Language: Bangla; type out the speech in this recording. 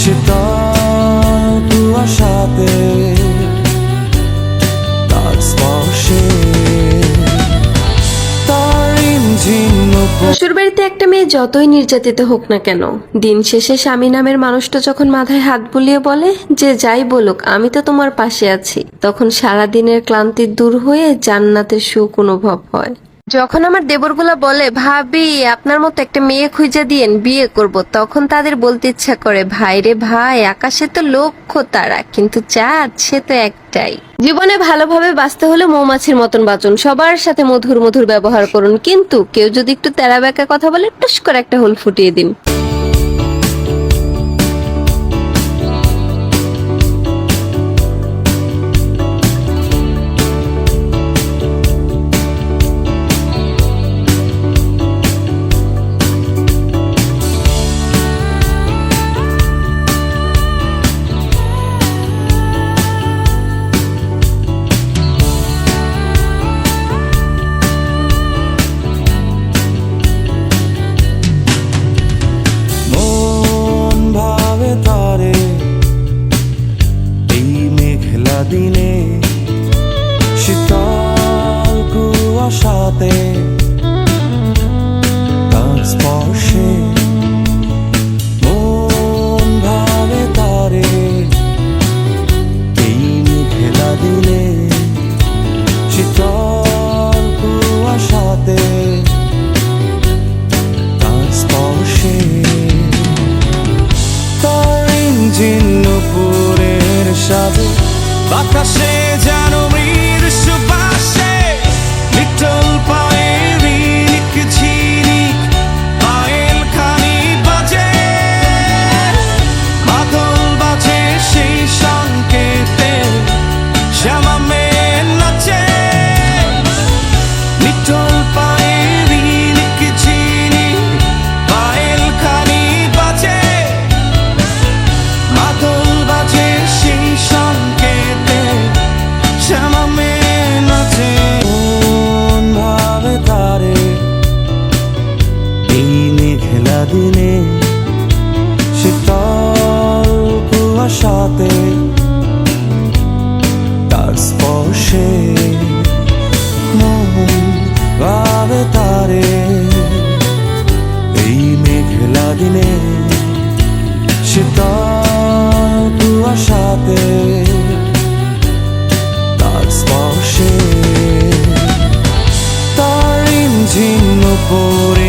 শীতল শ্বশুর একটা মেয়ে যতই নির্যাতিত হোক না কেন, দিন শেষে স্বামী নামের মানুষটা যখন মাথায় হাত বুলিয়ে বলে, যে যাই বলুক, আমি তো তোমার পাশে আছি, তখন সারা দিনের ক্লান্তি দূর হয়ে জান্নাতের সুখ অনুভব হয়। যখন আমার দেবরগুলা বলে, ভাবি, আপনার মতো একটা মেয়ে খুঁজে দিয়েন, বিয়ে করব, তখন তাদের বলতে ইচ্ছা করে, ভাই রে ভাই, আকাশে তো লক্ষ্য তারা, কিন্তু চাঁদ, সে তো একটাই। জীবনে ভালোভাবে বাঁচতে হলে মৌমাছির মতন বাঁচুন, সবার সাথে মধুর মধুর ব্যবহার করুন, কিন্তু কেউ যদি একটু তেরা বেঁকা কথা বলে, টুস করে একটা হোল ফুটিয়ে দিন। দিনে শীতল কুয়াশাতে por